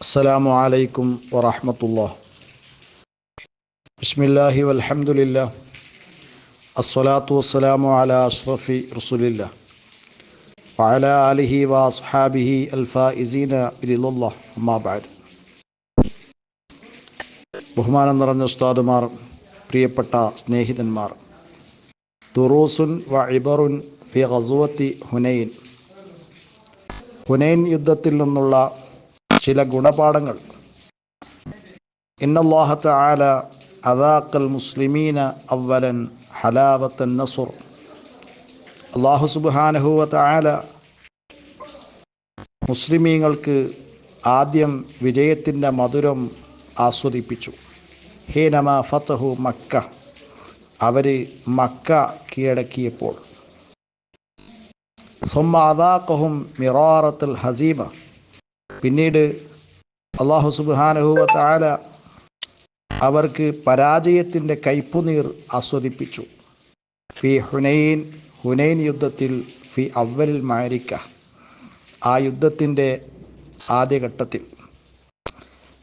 السلام عليكم ورحمة الله بسم الله والحمد لله الصلاة والسلام على أشرف رسول الله وعلى آله وأصحابه الفائزين برضا الله أما بعد ബഹുമാനം നിറഞ്ഞ ഉസ്താദുമാർ പ്രിയപ്പെട്ട സ്നേഹിതന്മാർ തുറൂസുൻ വ ഇബറുൻ ഫി ഗസുവത്തി ഹുനൈൻ ഹുനൈൻ യുദ്ധത്തിൽ നിന്നുള്ള ചില ഗുണപാഠങ്ങൾ. ഇന്നല്ലാഹത്ത് തആല അദാഖൽ മുസ്ലിമീന അവലൻ ഹലാവത്തൻ നസുർ. അള്ളാഹു സുബ്ഹാനഹു ആല മുസ്ലിമീങ്ങൾക്ക് ആദ്യം വിജയത്തിന്റെ മധുരം ആസ്വദിപ്പിച്ചു. ഹീനമ ഫതഹു മക്ക. അവർ മക്ക കീഴടക്കിയപ്പോൾ. സുമ്മ അദാഖഹും മിറാറത്തുൽ ഹസീമ പിന്നീട് അള്ളാഹു സുബാനഹുവ താല അവർക്ക് പരാജയത്തിന്റെ കയ്പുനീർ ആസ്വദിപ്പിച്ചു. ഫി ഹുനൈൻ ഹുനൈൻ യുദ്ധത്തിൽ ഫി അവലിൽ മാരിക്ക. ആ യുദ്ധത്തിന്റെ ആദ്യഘട്ടത്തിൽ.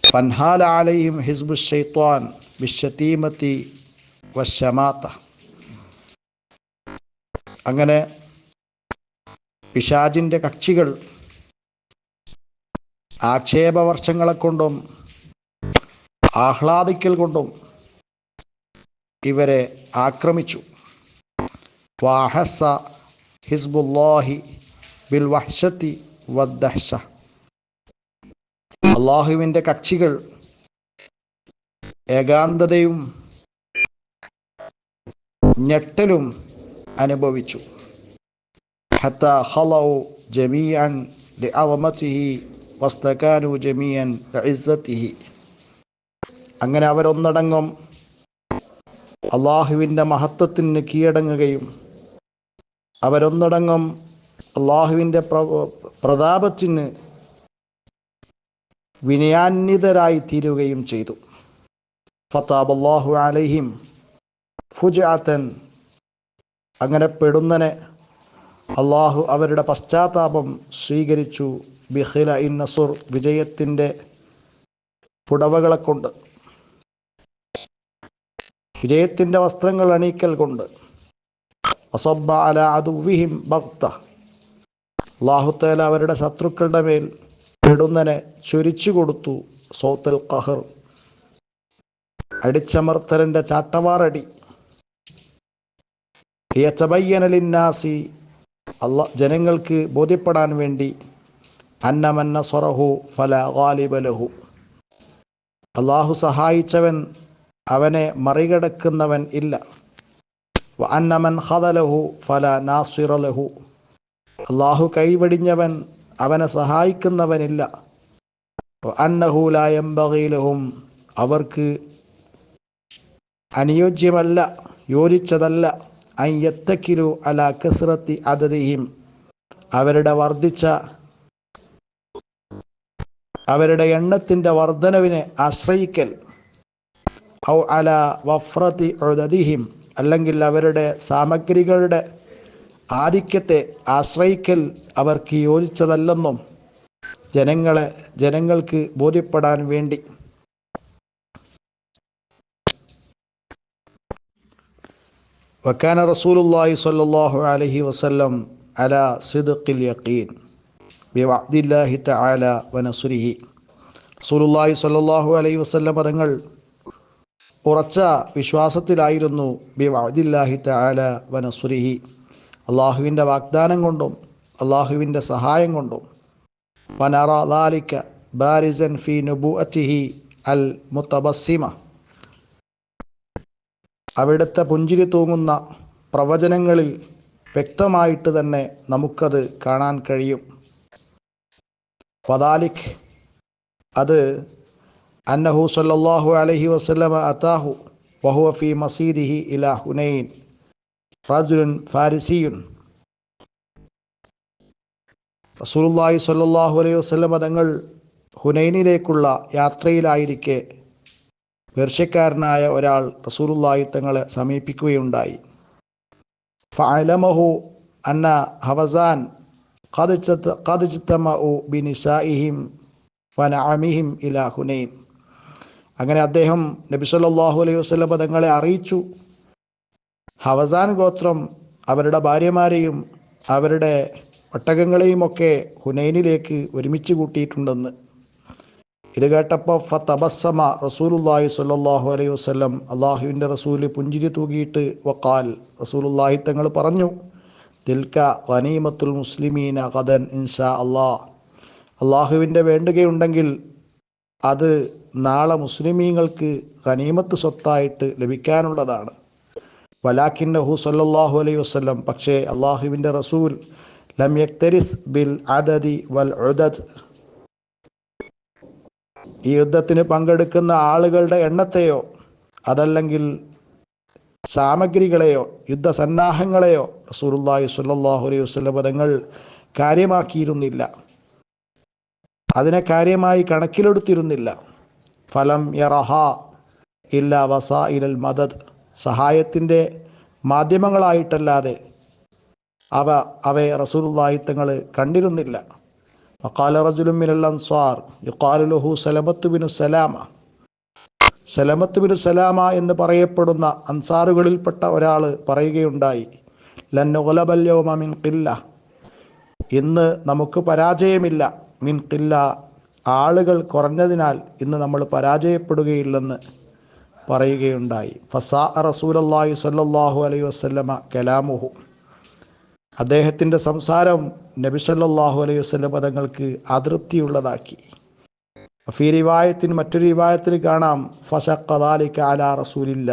ഫൻഹാൽ ആലയും ഹിസ്ബു ഷെയ്ത്വാൻ ബിഷത്തീമത്തി വശമാത്ത അങ്ങനെ പിശാജിന്റെ കക്ഷികൾ ആക്ഷേപവർഷങ്ങളെ കൊണ്ടും ആഹ്ലാദിക്കൽ കൊണ്ടും ഇവരെ ആക്രമിച്ചു. വാഹസ ഹിസ്ബുല്ലാഹി ബിൽ വഹ്ഷത്തി വദ്ദഹ്ഷ. അള്ളാഹുവിന്റെ കക്ഷികൾ ഏകാന്തതയും ഞെട്ടലും അനുഭവിച്ചു. ഹത്ത ഹലൗ ജമീഅൻ ലിഅളമതിഹി വസ്തകാനു ജമീയൻ ഇസ്സത്തിഹി. അങ്ങനെ അവരൊന്നടങ്കം അള്ളാഹുവിന്റെ മഹത്വത്തിന് കീഴടങ്ങുകയും അവരൊന്നടങ്കം അള്ളാഹുവിന്റെ പ്രതാപത്തിന് വിനയാന്വിതരായി തീരുകയും ചെയ്തു. ഫത്താബ് അള്ളാഹു അലഹിം ഫുജാത്തൻ അങ്ങനെ പെടുന്നനെ അള്ളാഹു അവരുടെ പശ്ചാത്താപം സ്വീകരിച്ചു. ബിഹില ഇൻ നസുർ വിജയത്തിന്റെ പുടവകളെ കൊണ്ട് വിജയത്തിന്റെ വസ്ത്രങ്ങൾ അണീക്കൽ കൊണ്ട്. അസബ്ബ അല അതുവിഹിം ഭക്ത അള്ളാഹുത്തേല അവരുടെ ശത്രുക്കളുടെ മേൽ പെടുന്നനെ ചൊരിച്ചു കൊടുത്തു സൗത്തൽ കഹർ അടിച്ചമർത്തലിന്റെ ചാട്ടവാറടി. ലിന്നാസി. അല്ല ജനങ്ങൾക്ക് ബോധ്യപ്പെടാൻ വേണ്ടി അന്നമന്ന സ്വറഹു ഫല ഗാലിബലഹു അള്ളാഹു സഹായിച്ചവൻ അവനെ മറികടക്കുന്നവൻ ഇല്ല. അന്നമൻ ഹദലഹു ഫല നാസിറലഹു അള്ളാഹു കൈവടിഞ്ഞവൻ അവനെ സഹായിക്കുന്നവനില്ല അന്നഹുലായംബകയിലഹും അവർക്ക് അനുയോജ്യമല്ല യോജിച്ചതല്ല. അയ്യത്തക്കിലു അല കസ്രത്തി അതതിഹിം അവരുടെ വർദ്ധിച്ച അവരുടെ എണ്ണത്തിന്റെ വർധനവിനെ ആശ്രയിക്കൽ. അല വഫ്രത്തി ഒഴുതതിഹിം അല്ലെങ്കിൽ അവരുടെ സാമഗ്രികളുടെ ആധിക്യത്തെ ആശ്രയിക്കൽ അവർക്ക് യോജിച്ചതല്ലെന്നും ജനങ്ങളെ ജനങ്ങൾക്ക് ബോധ്യപ്പെടാൻ വേണ്ടി. വക്കാന റസൂലുള്ളാഹി സ്വല്ലല്ലാഹു അലൈഹി വസല്ലം അല സിദ്ഖിൽ യഖീൻ. ബിഅബ്ദില്ലാഹി തആല വനസുരിഹി. റസൂലുള്ളാഹി സ്വല്ലല്ലാഹു അലൈഹി വസല്ലം തങ്ങൾ ഉറച്ച വിശ്വാസത്തിലായിരുന്നു ബിഅബ്ദില്ലാഹി തആല വനസുരിഹി. അള്ളാഹുവിന്റെ വാഗ്ദാനം കൊണ്ടും അള്ളാഹുവിന്റെ സഹായം കൊണ്ടും. വനറ വനറാലിക്ക ബാരിസൻ ഫി നുബു അറ്റിഹി അൽ മുത്തബസിമ അവിടുത്തെ പുഞ്ചിരി തൂങ്ങുന്ന പ്രവചനങ്ങളിൽ വ്യക്തമായിട്ട് തന്നെ നമുക്കത് കാണാൻ കഴിയും. ഫദാലിഖ് അത് അന്നഹു സല്ലല്ലാഹു അലൈഹി വസല്ലമ അതാഹു വഹുവ ഫി മസീദിഹി ഇലാ ഹുനൈൻ റജുലുൻ ഫാരിസിയുൻ. റസൂലുള്ളാഹി സല്ലാഹു അലൈഹി വസല്ലമ തങ്ങൾ ഹുനൈനിലേക്കുള്ള യാത്രയിലായിരിക്കെ പേർഷ്യക്കാരനായ ഒരാൾ റസൂലുള്ളാഹി തങ്ങളെ സമീപിക്കുകയുണ്ടായി. ഫലമഹു അന്ന ഹവസാൻ ഇലാ ഹുനൈൻ അങ്ങനെ അദ്ദേഹം നബി സല്ലല്ലാഹു അലൈഹി വസല്ലം പദങ്ങളെ അറിയിച്ചു. ഹവസാൻ ഗോത്രം അവരുടെ ഭാര്യമാരെയും അവരുടെ ഒട്ടകങ്ങളെയും ഒക്കെ ഹുനൈനിലേക്ക് ഒരുമിച്ച് കൂട്ടിയിട്ടുണ്ടെന്ന്. ഇത് കേട്ടപ്പോൾ ഫ തബസ്സമ റസൂലുല്ലാഹി സ്വല്ലല്ലാഹു അലൈഹി വസ്ലം അള്ളാഹുവിന്റെ റസൂൽ പുഞ്ചിരി തൂകിയിട്ട് വക്കാൽ റസൂലുല്ലാഹി തങ്ങൾ പറഞ്ഞു തിൽക്ക ഖനീമത്തുൽ മുസ്ലിമീന ഖദൻ ഇൻഷാ അള്ളാ അള്ളാഹുവിന്റെ വേണ്ടുകയുണ്ടെങ്കിൽ അത് നാളെ മുസ്ലിമീങ്ങൾക്ക് ഖനീമത്ത് സ്വത്തായിട്ട് ലഭിക്കാനുള്ളതാണ്. വലാഖിൻ നഹു സല്ലാഹു അലൈ വസ്ലം പക്ഷേ അള്ളാഹുവിന്റെ റസൂൽ ലം യക്തരിസ് ബിൽ അദദി വൽ ഉദദ്. ഈ യുദ്ധത്തിന് പങ്കെടുക്കുന്ന ആളുകളുടെ എണ്ണത്തെയോ അതല്ലെങ്കിൽ സാമഗ്രികളെയോ യുദ്ധസന്നാഹങ്ങളെയോ റസൂലുള്ളാഹി സ്വല്ലല്ലാഹു അലൈഹി വസല്ലം തങ്ങൾ കാര്യമാക്കിയിരുന്നില്ല. അതിനെ കാര്യമായി കണക്കിലെടുത്തിരുന്നില്ല. ഫലം യറഹ ഇല്ല വസ ഇലൽ മദദ്. സഹായത്തിന്റെ മാധ്യമങ്ങളായിട്ടല്ലാതെ അവ അവയെ റസൂലുള്ളാഹി തങ്ങൾ കണ്ടിരുന്നില്ല. വക്കാല റജുലും മിനൽ അൻസാർ യുക്കാലു സലമത്തു സലമത്ത് ബിനു സലാമ. സലമത്ത് ബിനു സലാമ എന്ന് പറയപ്പെടുന്ന അൻസാറുകളിൽപ്പെട്ട ഒരാൾ പറയുകയുണ്ടായി. ലന്നുഗലബല്യോമ മിൻ കില്ല ഇന്ന് നമുക്ക് പരാജയമില്ല മിൻ കില്ല ആളുകൾ കുറഞ്ഞതിനാൽ ഇന്ന് നമ്മൾ പരാജയപ്പെടുകയില്ലെന്ന് പറയുകയുണ്ടായി. ഫസാ റസൂലല്ലാഹി സല്ലാഹു അലൈ വസല്ലമ കലാമുഹു. അദ്ദേഹത്തിന്റെ സംസാരം നബി സല്ലാഹു അലൈഹി വസ്ലമ തങ്ങൾക്ക് അതൃപ്തിയുള്ളതാക്കി. ഫീ റിവായത്തിന് മറ്റൊരു റിവായത്തിൽ കാണാം ഫസ കദാലിക്ക അല റസൂലില്ല.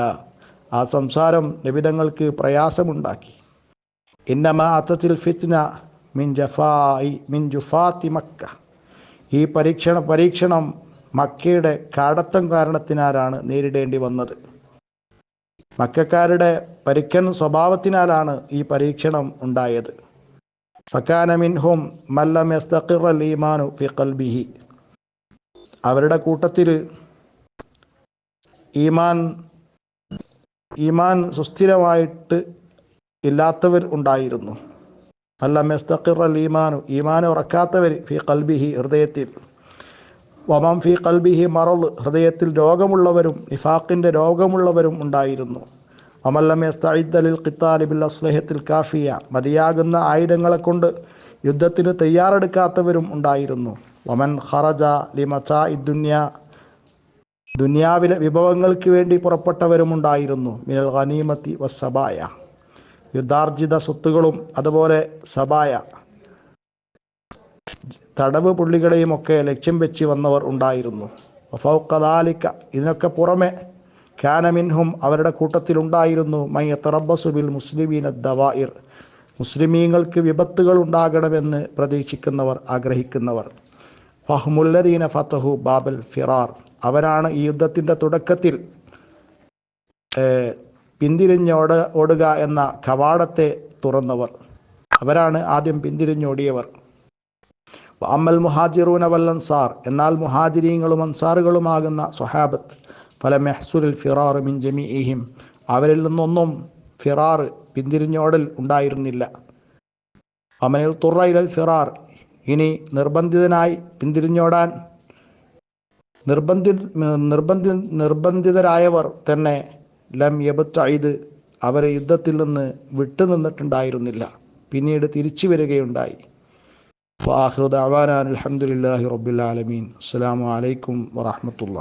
ആ സംസാരം നബിതങ്ങൾക്ക് പ്രയാസമുണ്ടാക്കി. ഫിത്ന മിൻ മിൻ മക്ക. ഈ പരീക്ഷണ പരീക്ഷണം മക്കയുടെ കാടത്തം കാരണത്തിനാലാണ് നേരിടേണ്ടി വന്നത്. മക്കാരുടെ പരിക്കൻ സ്വഭാവത്തിനാലാണ് ഈ പരീക്ഷണം ഉണ്ടായത്. ഫക്കാന മിൻഹും ഫി അവരുടെ കൂട്ടത്തിൽ ഈമാൻ ഈമാൻ സുസ്ഥിരമായിട്ട് ഇല്ലാത്തവർ ഉണ്ടായിരുന്നു. അല്ല മെസ്തഖിർ അൽ ഈമാനു ഈമാൻ ഉറക്കാത്തവർ ഫി കൽബിഹി ഹൃദയത്തിൽ. വമം ഫി കൽബിഹി മറൽ ഹൃദയത്തിൽ രോഗമുള്ളവരും നിഫാഖിന്റെ രോഗമുള്ളവരും ഉണ്ടായിരുന്നു. അമല്ലമേസ്തലിൽ ഖിത്താലിബിൽ അസ്ലഹത്തിൽ കാഫിയ മതിയാകുന്ന ആയുധങ്ങളെ കൊണ്ട് യുദ്ധത്തിന് തയ്യാറെടുക്കാത്തവരും ഉണ്ടായിരുന്നു. വമൻ ഖറജ ലി മച്ചാ ഇദ്ദുന്യ ദുനിയാവിലെ വിഭവങ്ങൾക്ക് വേണ്ടി പുറപ്പെട്ടവരും ഉണ്ടായിരുന്നു. മിനൽ ഖനീമത്തി വസ്സബായ യുദ്ധാർജിത സ്വത്തുകളും അതുപോലെ സബായ തടവ് പുള്ളികളെയും ഒക്കെ ലക്ഷ്യം വെച്ച് വന്നവർ ഉണ്ടായിരുന്നു. ഫൗക്കദാലിക്ക ഇതിനൊക്കെ പുറമെ ഖാനമിൻഹും അവരുടെ കൂട്ടത്തിലുണ്ടായിരുന്നു. മൈ തറബസുബിൽ മുസ്ലിമീന ദവായിർ മുസ്ലിമീങ്ങൾക്ക് വിപത്തുകൾ ഉണ്ടാകണമെന്ന് പ്രതീക്ഷിക്കുന്നവർ ആഗ്രഹിക്കുന്നവർ. ഫഹ്മുല്ലദീന ഫതഹു ബാബൽ ഫിറാർ അവരാണ് ഈ യുദ്ധത്തിന്റെ തുടക്കത്തിൽ പിന്തിരിഞ്ഞോട ഓടുക എന്ന കവാടത്തെ തുറന്നവർ. അവരാണ് ആദ്യം പിന്തിരിഞ്ഞോടിയവർ. അമ്മൽ മുഹാജിറൂന വൽ അൻസാർ എന്നാൽ മുഹാജിരീങ്ങളും അൻസാറുകളുമാകുന്ന സ്വഹാബത്ത് ഫല മെഹ്സുൽ ഫിറാർ മിൻ ജമി ഇഹിം അവരിൽ നിന്നൊന്നും ഫിറാർ പിന്തിരിഞ്ഞോടൽ ഉണ്ടായിരുന്നില്ല. അമനിൽ തുറയിലൽ ഫിറാർ ഇനി നിർബന്ധിതനായി പിന്തിരിഞ്ഞോടാൻ നിർബന്ധി നിർബന്ധി നിർബന്ധിതരായവർ തന്നെ ലം യബത്തായത് അവരെ യുദ്ധത്തിൽ നിന്ന് വിട്ടുനിന്നിട്ടുണ്ടായിരുന്നില്ല. പിന്നീട് തിരിച്ചു വരികയുണ്ടായി. ഫാഹൃദ് അവാനാൻ അലഹമുല്ലാഹി റബ്ബുലാലമീൻ അസ്സാം വലൈക്കും വാഹമത്തുള്ള